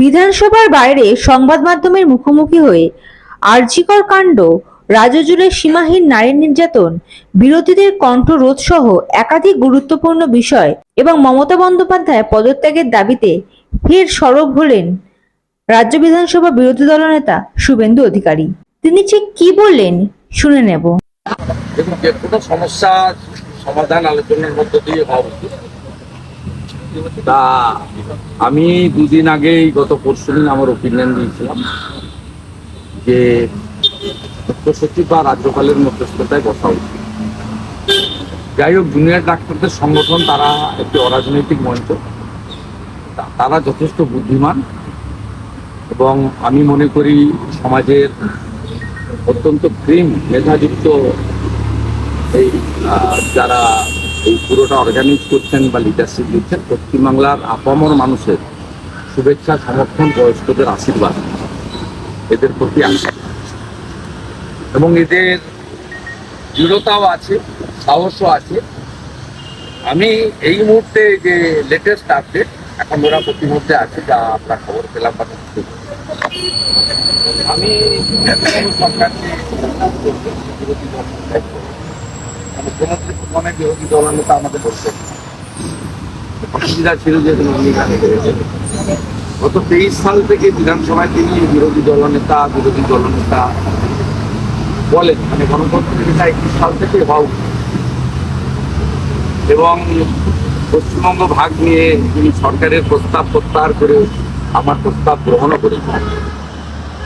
বিধানসভার বাইরে সংবাদ মাধ্যমের মুখোমুখি হয়ে আর্জিকর কাণ্ড রাজ্য সীমাহীন নারী নির্যাতন, বিরোধীদের কণ্ঠরোধ সহ একাধিক গুরুত্বপূর্ণ বিষয় এবং মমতা বন্দ্যোপাধ্যায় পদত্যাগের দাবিতে ফের সরব হলেন রাজ্য বিধানসভা বিরোধী দলনেতা শুভেন্দু অধিকারী। তিনি ঠিক কি বললেন শুনে নেব। দেখুন, যে কোনো সমস্যা সমাধান আলোচনার মধ্য দিয়ে হওয়া তা আমি দুদিন আগেই গত পরশু দিন আমার ওপিনিয়ন দিয়েছিলাম যে মুখ্য সচিব বা রাজ্যপালের মধ্যস্থতায় বসা উচিত যাই হোক জুনিয়র ডাক্তারদের সংগঠন তারা একটি অরাজনৈতিক মঞ্চ। তারা যথেষ্ট বুদ্ধিমান এবং আমি মনে করি সমাজের অত্যন্ত ক্রিম মেধাযুক্ত এই যারা এই পুরোটা অর্গানাইজ করছেন বা লিডারশিপ দিচ্ছেন পশ্চিমবাংলার আপামর মানুষের শুভেচ্ছা, সমর্থন, বয়স্কদের আশীর্বাদ। এদের প্রতি আছে এবং এদের দৃঢ়তাও আছে, সাহসও আছে। আমি এই মুহূর্তে যে লেটেস্ট আপডেট এখন ওরা প্রতিমধ্যে আছে, যা আমরা খবর পেলাম বা আমি সরকারকে মুখ্যমন্ত্রী প্রথমে বিরোধী দল নেতা আমাদের অসুবিধা ছিল যে গত তেইশ সাল থেকে বিধানসভায় তিনি বিরোধী দলনেতা বিরোধী দলনেতা বলেন মানে গণতন্ত্রের নেতা একত্রিশ সাল থেকে হওয়া এবং পশ্চিমবঙ্গ ভাগ নিয়ে তিনি সরকারের প্রস্তাব প্রত্যাহার করে আমার প্রস্তাব গ্রহণও করেছেন।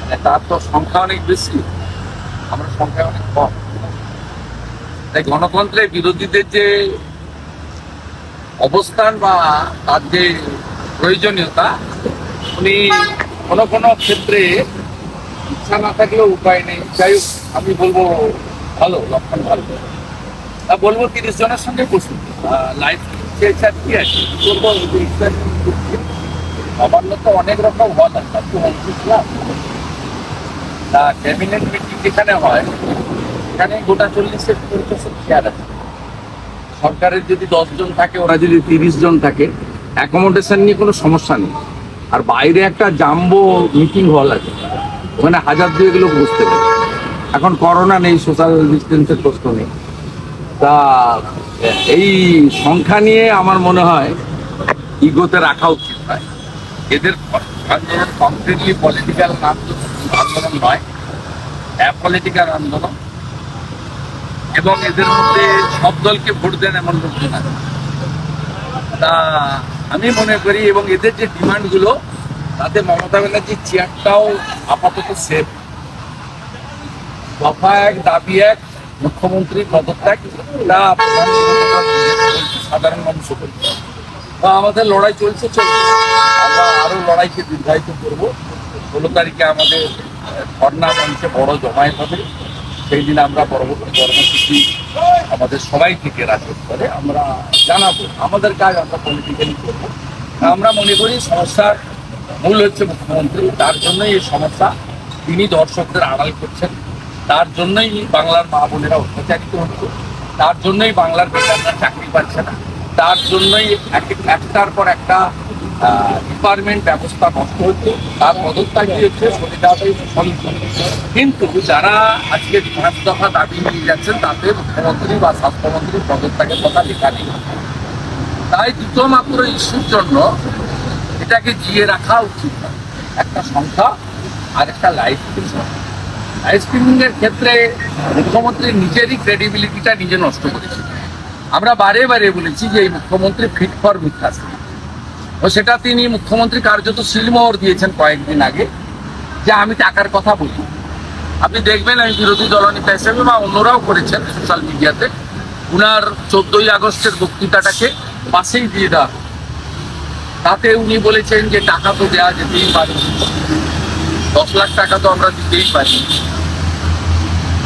মানে তার তো সংখ্যা অনেক বেশি। আমরা সংখ্যা অনেক কম। তাই গণতন্ত্রের বিরোধীদের যে অবস্থান বা তার যে প্রয়োজনীয়তা, উনি কোনো কোনো ক্ষেত্রে ইচ্ছা না থাকলেও উপায় নেই। যাই আমি বলব ভালো, লক্ষণ ভালো। তা বলব তিরিশ জনের সঙ্গে বসুন। লাইফ আর কি আছে? বলব? এই যে ইসলাম নবান্ন তো অনেক রকম হল আছে তা ক্যাবিনেট মিটিং যেখানে হয় এখানে গোটা চল্লিশের পঞ্চাশের চেয়ার আছে। সরকারের যদি জন থাকে, ওরা যদি তিরিশ জন থাকে অ্যাকোমোডেশন নিয়ে কোনো সমস্যা নেই। আর বাইরে একটা জাম্বো মিটিং হল আছে। ওখানে হাজার দুয়েক লোক বুঝতে পারে। এখন করোনা নেই সোশ্যাল ডিস্টেন্সের প্রশ্ন নেই। তা, এই সংখ্যা নিয়ে আমার মনে হয় ইগোতে রাখা উচিত নয়। এদের আন্দোলন কমপ্লিটলি পলিটিক্যাল আন্দোলন নয়। অ্যাপলিটিক্যাল আন্দোলন। এবং এদের মধ্যে সব দলকে ভোট দেন এমন লোকজন আছে তা আমি মনে করি এবং এদের যে ডিমান্ডগুলো, তাতে মমতা ব্যানার্জির চেয়ারটাও আপাতত সেফ দফা এক, দাবি এক, মুখ্যমন্ত্রী পদত্যাগ, তা সাধারণ মানুষ করছে তা আমাদের লড়াই চলছে চলছে। আমরা আরও লড়াইকে দীর্ঘায়িত করব। ষোলো তারিখে আমাদের ধর্ণা মঞ্চে বড় জমায়েত হবে। সেই দিন আমরা পরবর্তী কর্মসূচি আমাদের সবাই থেকে রাজ্য করে আমরা জানাব। আমাদের কাজ আমরা পলিটিক্যালি করব। আমরা মনে করি সমস্যার মূল হচ্ছে মুখ্যমন্ত্রী। তার জন্যই এই সমস্যা। তিনি দর্শকদের আড়াল করছেন। তার জন্যই বাংলার মা বোনেরা অত্যাচারিত হচ্ছে। তার জন্যই বাংলার বেকাররা চাকরি পাচ্ছে না। তার জন্যই এক- একটার পর একটা ডিপার্টমেন্ট ব্যবস্থা নষ্ট হচ্ছে, তার পদত্যাগই হচ্ছে কিন্তু যারা আজকে পাঁচ দফা দাবি নিয়ে যাচ্ছেন, তাদের মুখ্যমন্ত্রী বা স্বাস্থ্যমন্ত্রী পদত্যাগের কথা লেখা নেই। তাই দুটো মাত্র ইস্যুর জন্য এটাকে জিয়ে রাখা উচিত। একটা সংখ্যা আর একটা লাইফ লাইফ স্ট্রিমিং এর ক্ষেত্রে মুখ্যমন্ত্রী নিজেরই ক্রেডিবিলিটিটা নিজে নষ্ট করেছে। আমরা বারে বারে বলেছি যে এই মুখ্যমন্ত্রী ফিট ফর মিথ্যা ও সেটা তিনি মুখ্যমন্ত্রী কার্যত সিলমোহর দিয়েছেন কয়েকদিন আগে, যে আমি টাকার কথা বলি। আপনি দেখবেন আমি বিরোধী দলনেতা হিসেবে বা অন্যরাও করেছেন সোশ্যাল মিডিয়াতে উনার চোদ্দই আগস্টের বক্তৃতাটাকে পাশেই দিয়ে দেওয়া। তাতে উনি বলেছেন যে টাকা তো দেওয়া যেতেই পারে। দশ লাখ টাকা তো আমরা দিতেই পারি।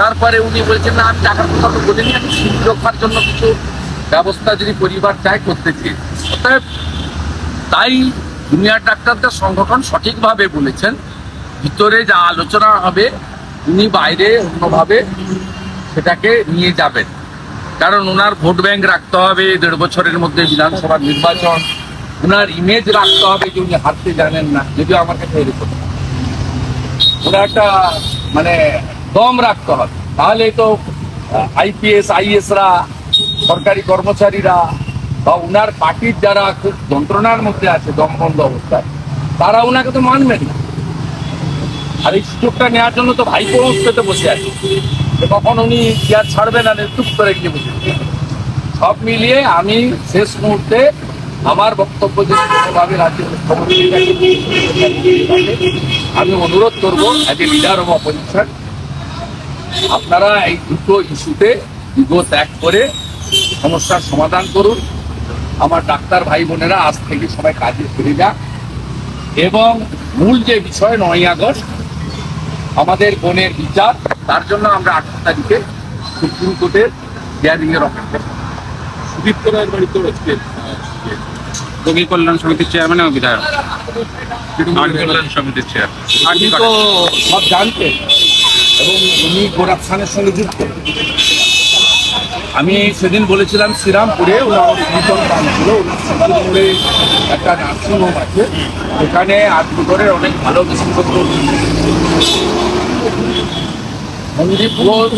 তারপরে উনি বলছেন, না, আমি টাকার কথা তো বলিনি, আমি রক্ষার জন্য কিছু ব্যবস্থা যদি পরিবার চায় করতে চেয়েছি অতএব তাই দুনিয়ার ডাক্তারদের সংগঠন সঠিকভাবে বলেছেন, ভিতরে যা আলোচনা হবে, উনি বাইরে অন্যভাবে সেটাকে নিয়ে যাবেন। কারণ ওনার ভোট ব্যাংক রাখতে হবে, দেড় বছরের মধ্যে বিধানসভা নির্বাচন। ওনার ইমেজ রাখতে হবে যে উনি হাঁটতে জানেন না, যদিও আমার কাছে এরকম। ওনার একটা মানে দম রাখতে হবে। তাহলে তো আইপিএস আইএসরা সরকারি কর্মচারীরা বা উনার পার্টির যারা খুব যন্ত্রণার মধ্যে আছে, দমবন্ধ অবস্থায়, তারা ওনাকে তো মানবেন না। আর এই সুযোগটা নেওয়ার জন্য তো ভাইপো পেতে বসে আছে। কখন উনি চেয়ার ছাড়বেন আর চুপ করে গিয়ে বসে সব মিলিয়ে আমি শেষ মুহূর্তে আমার বক্তব্য যে কোনোভাবে রাজ্যের আমি অনুরোধ করব as a leader of opposition আপনারা এই দুটো ইস্যুতে ইগো ত্যাগ করে সমস্যার সমাধান করুন। আমার ডাক্তার ভাই বোনেরা আজ থেকে সবাই কাজে ফিরে যাক। এবং মূল যে বিষয় নয় আগস্ট আমাদের বোনের বিচার তার জন্য আমরা আঠারো তারিখে সুপ্রিম কোর্টের হিয়ারিং এর অপেক্ষা সুদীপ্ত রায়ের বাড়িতে আজকে রোগী কল্যাণ সমিতির চেয়ারম্যান এবং বিধায়ক। কল্যাণ সমিতির চেয়ার আপনি তো সব জানতেন। এবং উনি করাপশনের সঙ্গে যুক্ত। আমি সেদিন বলেছিলাম শ্রীরামপুরে ওনার কীর্তন কাম ছিল শ্রীরামপুরে একটা নার্সিং হোম আছে। ওখানে আত্মীয়রের অনেক ভালো বিশেষজ্ঞ সন্দীপ ঘোষ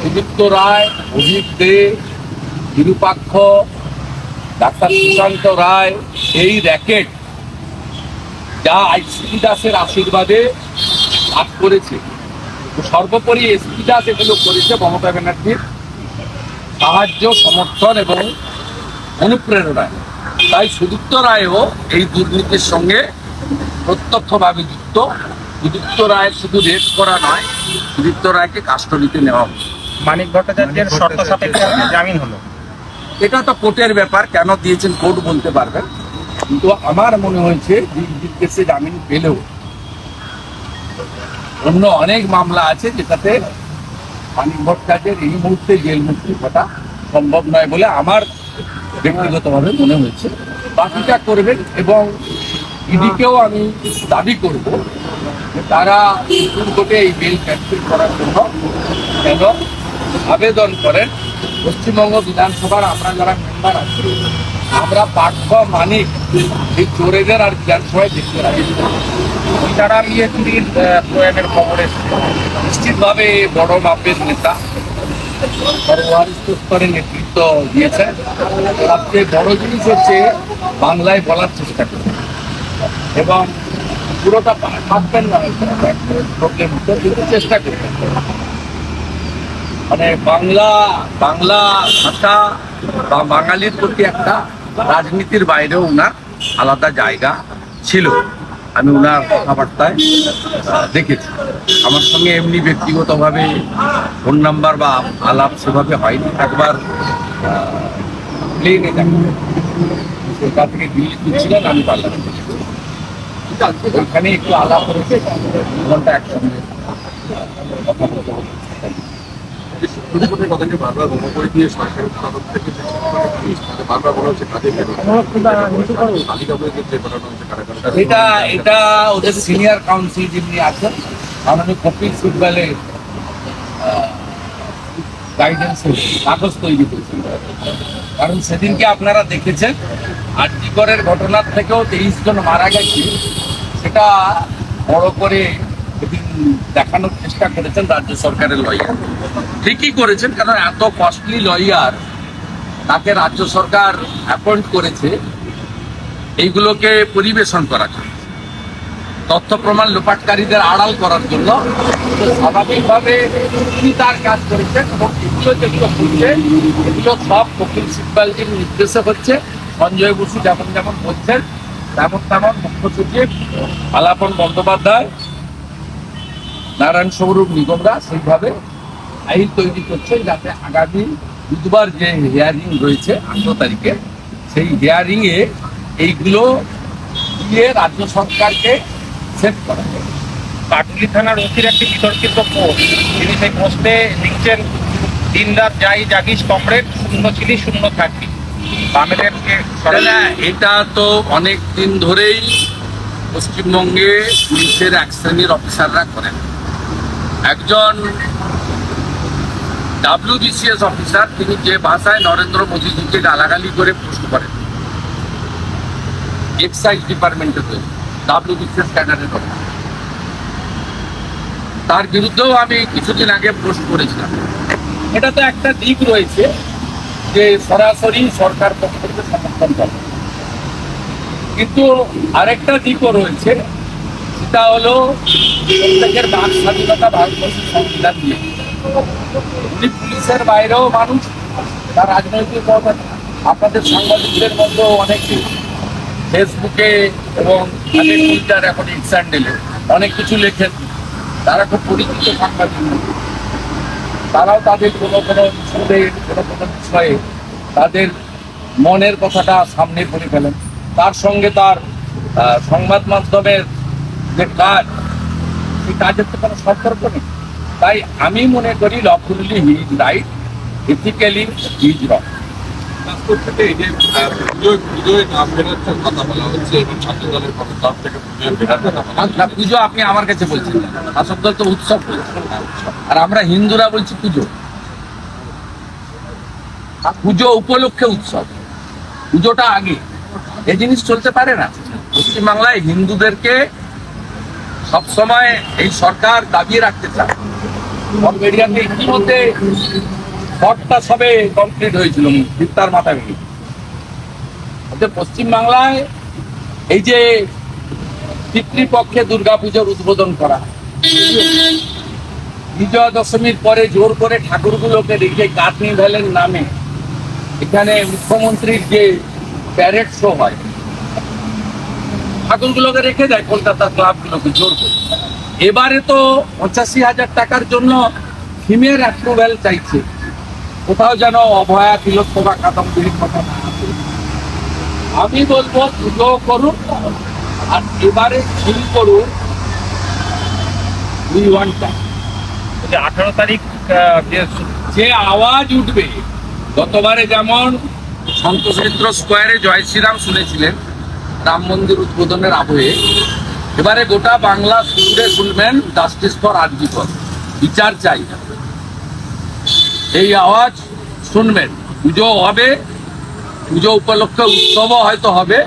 সুদীপ্ত রায় অভিক দে বিরূপাক্ষ ডাক্তার সুশান্ত রায়, এই র্যাকেট যা আইসিপি দাসের আশীর্বাদে লাভ করেছে। সর্বোপরি এসপি দাস এগুলো করেছে মমতা ব্যানার্জির। সাহায্য সমর্থন এবং অনুপ্রেরণায় তাই সুদীপ্ত রায়ও এই দুর্নীতির সঙ্গে প্রত্যক্ষভাবে যুক্ত। সুদীপ্ত রায় শুধু রেড করা নয় সুদীপ্ত রায়কে কাস্টডিতে নেওয়া হচ্ছে মানিক ভট্টাচার্যের শর্ত সাপেক্ষে জামিন হলো। এটা তো কোর্টের ব্যাপার কেন দিয়েছেন কোর্ট বলতে পারবেন? কিন্তু আমার মনে হয়েছে কেসে জামিন পেলেও অন্য অনেক মামলা আছে যেটাতে মানিক ভট্টাচার্যের এই মুহূর্তে জেল মুক্তি ঘটা সম্ভব নয় বলে আমার ব্যক্তিগতভাবে মনে হয়েছে। বাকিটা করবেন এবং ইডিকেও আমি দাবি করব তারা সুপ্রিম কোর্টে এই বিল ক্যান্সেল করার জন্য যেন আবেদন করেন? পশ্চিমবঙ্গ বিধানসভার আমরা যারা মেম্বার আছি আমরা পার্থ মানিক, এই চোরেদের আর বিধানসভায় দেখতে রাখি। তারা নিয়ে বিএনপির প্রয়াণের খবর এসেছে। নিশ্চিতভাবে বড় মাপের নেতা নেতৃত্ব দিয়েছে। সবচেয়ে বড় জিনিস হচ্ছে বাংলায় বলার চেষ্টা করছে এবং পুরোটা থাকবেন না প্রবলেম কিন্তু চেষ্টা করবেন। মানে বাংলা বাংলা ভাষা বা বাঙালির প্রতি একটা রাজনীতির বাইরেও ওনার আলাদা জায়গা ছিল। আমি ওনার কথাবার্তায় দেখেছি। আমার সঙ্গে এমনি ব্যক্তিগতভাবে ফোন নাম্বার বা আলাপ সেভাবে হয়নি। একবার প্লেনে দেখা কলকাতা থেকে দিল্লি আমি ওইখানে একটু আলাপ দু ঘণ্টা একসঙ্গে কথা বলতে। হলো। সুপ্রিম কোর্টের কথাকে বারবার করে দিয়ে সরকারের তরফ থেকে বারবার বলা হচ্ছে কাজে তালিকা বলে যে পাঠানো হচ্ছে কারা কারা এটা এটা ওদের সিনিয়র কাউন্সিল যিনি আছেন মাননীয় কপিল সিব্বালের গাইডেন্স কাগজ তৈরি করেছেন। কারণ সেদিনকে আপনারা দেখেছেন আর্যিকরের ঘটনার থেকেও তেইশ জন মারা গেছে। সেটা বড় করে দেখানোর চেষ্টা করেছেন রাজ্য সরকারের লয়ার ঠিকই করেছেন কারণ এত কস্টলি লয়ার তাকে রাজ্য সরকার অ্যাপয়েন্ট করেছে, এইগুলোকে পরিবেশন করার জন্য তথ্য প্রমাণ লোপাটকারীদের আড়াল করার জন্য স্বাভাবিকভাবে তিনি তার কাজ করেছেন এবং এগুলো যেগুলো হচ্ছে, এগুলো সব কপিল সিব্বালজির নির্দেশে হচ্ছে। সঞ্জয় বসু যেমন যেমন বলছেন, তেমন তেমন মুখ্য সচিব আলাপন বন্দ্যোপাধ্যায় নারায়ণ সৌরভ নিগমরা সেইভাবে আইন তৈরি করছে যাতে আগামী বুধবার যে হিয়ারিং রয়েছে আঠারো তারিখে সেই হিয়ারিংয়ে এইগুলো দিয়ে রাজ্য সরকারকে সেট করা যায়। কাটুলি থানার ওসির একটি বিতর্কিত পোস্ট। তিনি সেই পোস্টে লিখছেন দিন রাত যাই জাগিস কমরেড শূন্য ছিলি শূন্য থাকবি। বামেদেরকে না, এটা তো অনেক দিন ধরেই পশ্চিমবঙ্গে পুলিশের এক শ্রেণির অফিসাররা করেন। একজন ডাব্লিউবিসিএস অফিসার তিনি যে ভাষায় নরেন্দ্র মোদীজিকে গালাগালি করে পোস্ট করেন। এক্সাইজ ডিপার্টমেন্টে রয়েছে ডাব্লিউ বিশেষ ক্যাডারের অফিসার তার বিরুদ্ধেও আমি কিছুদিন আগে পোস্ট করেছিলাম। এটা তো একটা দিক রয়েছে যে সরাসরি সরকার পক্ষ থেকে সমর্থন করে। কিন্তু আরেকটা দিকও রয়েছে সেটা হলো প্রত্যেকের বাক স্বাধীনতা ভারতবর্ষের সংবিধান দিয়ে। উনি পুলিশের বাইরেও মানুষ তার রাজনৈতিক আপনাদের সাংবাদিকদের মধ্যেও অনেকে ফেসবুকে এবং আগের টুইটার এখন ইনস্যান্ডেলে অনেক কিছু লেখেন। তারা খুব পরিচিত সাংবাদিক। তারাও তাদের কোনো কোনো ইস্যুতে কোনো কোনো বিষয়ে তাদের মনের কথাটা সামনে বলে ফেলেন। তার সঙ্গে তার সংবাদ মাধ্যমের যে কাজ সেই কাজের তো কোনো সম্পর্ক নেই। তাই আমি মনে করি lawfully he is right ethically he is wrong. থেকে এই যে পুজোয় পুজোয় নাম বেরোচ্ছে কথা বলা হচ্ছে এবং ছাত্র দলের তরফ থেকে পুজোয় ফেরার কথা বলা পুজো আপনি আমার কাছে বলছেন। শাসক দল তো উৎসব। আর আমরা হিন্দুরা বলছি পুজো। পুজো উপলক্ষে উৎসব। পুজোটা আগে। এই জিনিস চলতে পারে না। পশ্চিমবাংলায় হিন্দুদেরকে সবসময় এই সরকার দাবিয়ে রাখতে চায়। বলবেরিয়াতে ইতিমধ্যে ঘরটা সবে কমপ্লিট হয়েছিল ভিত্তার মাথা ভেঙে পশ্চিমবাংলায় এই যে পিতৃপক্ষে দুর্গাপুজোর উদ্বোধন করা বিজয়া দশমীর পরে জোর করে ঠাকুরগুলোকে রেখে কাটনি ভ্যালের নামে এখানে মুখ্যমন্ত্রীর যে প্যারেড শো হয় ঠাকুরগুলোকে রেখে দেয় কলকাতার ক্লাবগুলোকে জোর করে এবারে তো পঁচাশি হাজার টাকার জন্য থিমের অ্যাপ্রুভ্যাল চাইছে। কোথাও যেন অভয়া তিলোত্তমা কাদম্বির কথা না। আমি বলব পুজো করুন আর এবারে থিম করুন। উই ওয়ান্ট আঠারো তারিখ যে আওয়াজ উঠবে গতবারে যেমন সন্তোষমিত্র স্কোয়ারে জয় শ্রীরাম শুনেছিলেন রাম মন্দির উদ্বোধনের আবহে এবারে গোটা বাংলা জুড়ে শুনবেন জাস্টিস ফর আরজিকর বিচার চাই। এই আওয়াজ শুনবেন। পুজো হবে পুজো উপলক্ষে উৎসবও হয়তো হবে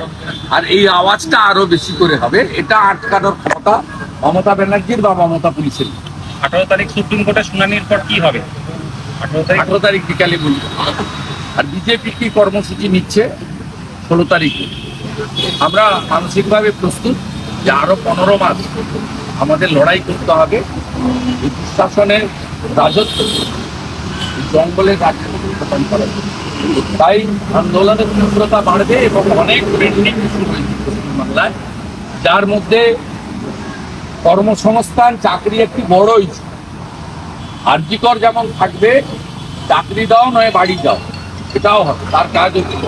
আর এই আওয়াজটা আরও বেশি করে হবে। এটা আটকানোর ক্ষমতা মমতা ব্যানার্জির বা মমতা পুলিশের। আঠারো তারিখ সুপ্রিম কোর্টের শুনানির পর কি হবে? আঠারো তারিখ আঠারো তারিখ বিকালে বলব। আর বিজেপি কি কর্মসূচি নিচ্ছে? ষোলো তারিখে। আমরা মানসিকভাবে প্রস্তুত যে আরও পনেরো মাস আমাদের লড়াই করতে হবে। এই দুঃশাসনের রাজত্ব জঙ্গলের রাজত্ব করা তাই আন্দোলনের তীব্রতা বাড়বে এবং অনেক পেন্ডিং ইস্যু রয়েছে পশ্চিমবাংলায়, যার মধ্যে কর্মসংস্থান, চাকরি একটি বড় ইস্যু আর্যিকর যেমন থাকবে, চাকরি দাও, নয় বাড়ি যাও, এটাও হবে, তার কাজও কিন্তু